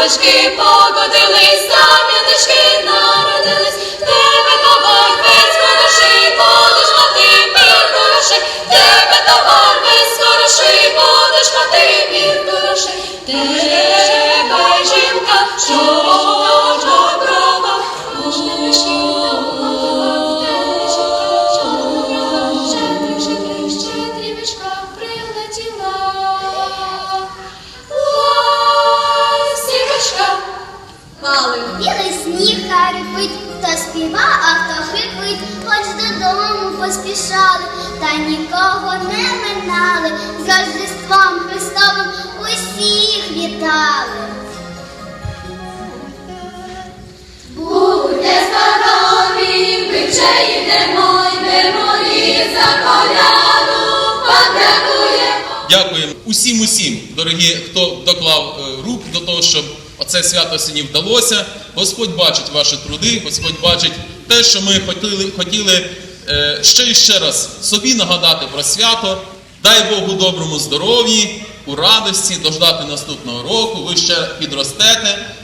Бабочки погодились, зам'янички народились, в тебе товар весь хороший, будеш мати мір хороший, в тебе товар весь хороший, будеш мати мір хороший. Поспішали, та нікого не минали, з Рождеством Христовим усіх вітали. Будьте здорові, ми вже йдемо, йдемо і за коляду подякуємо. Дякуємо усім усім, дорогі, хто доклав е, рук до того, щоб оце свято сьогодні вдалося. Господь бачить ваші труди, Господь бачить те, що ми хотіли, хотіли ще і ще раз собі нагадати про свято. Дай Богу доброму здоров'ї, у радості, дождати наступного року. Ви ще підростете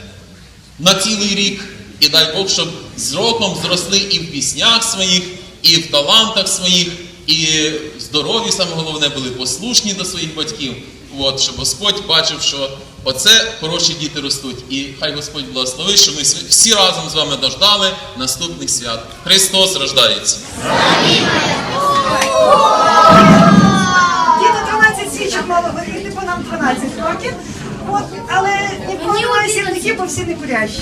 на цілий рік. І дай Бог, щоб з роком зросли і в піснях своїх, і в талантах своїх, і здорові, саме головне, були послушні до своїх батьків. От, щоб Господь бачив, що оце хороші діти ростуть. І хай Господь благословить, що ми всі разом з вами дождали наступних свят. Христос рождається. Діти 12 свічок мало горіти, бо нам 12 років. От, але ніколи немає сірників, бо всі не курящі.